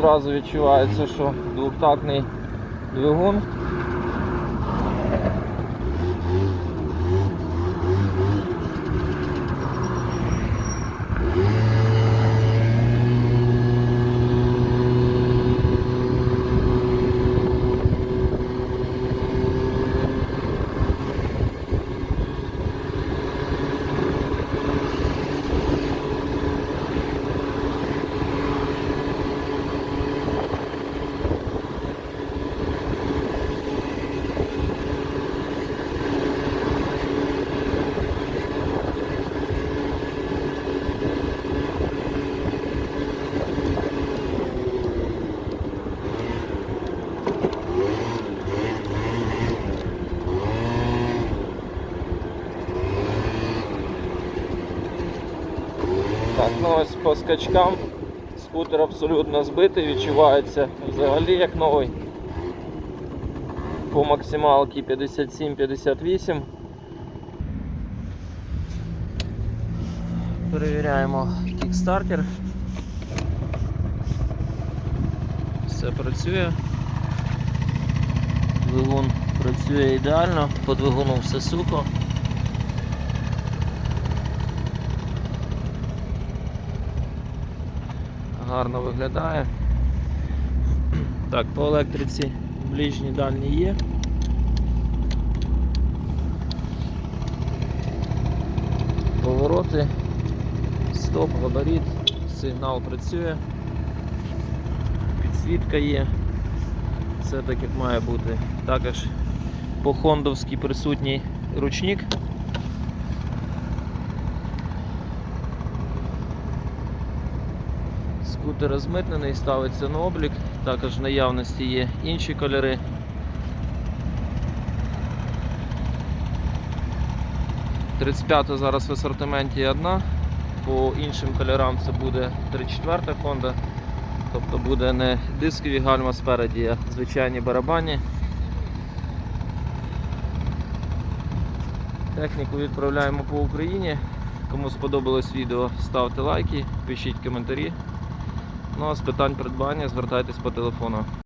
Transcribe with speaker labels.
Speaker 1: відразу відчувається, що двохтактний двигун. Ну ось по скачкам скутер абсолютно збитий, відчувається взагалі як новий. По максималці 57-58. Перевіряємо кікстартер. Все працює. Двигун працює ідеально, по двигуну все сухо. Гарно виглядає. Так, по електриці ближні дальні є. Повороти, стоп, габарит, сигнал працює, підсвітка є, все так як має бути. Також по хондовськи присутній ручник. Скутер розмитнений, ставиться на облік, також в наявності є інші кольори. «35» зараз в асортименті одна, по іншим кольорам це буде 34 Honda, тобто буде не дискові гальма спереді, а звичайні барабані. Техніку відправляємо по Україні. Кому сподобалось відео, ставте лайки, пишіть коментарі. Ну а з питань придбання звертайтесь по телефону.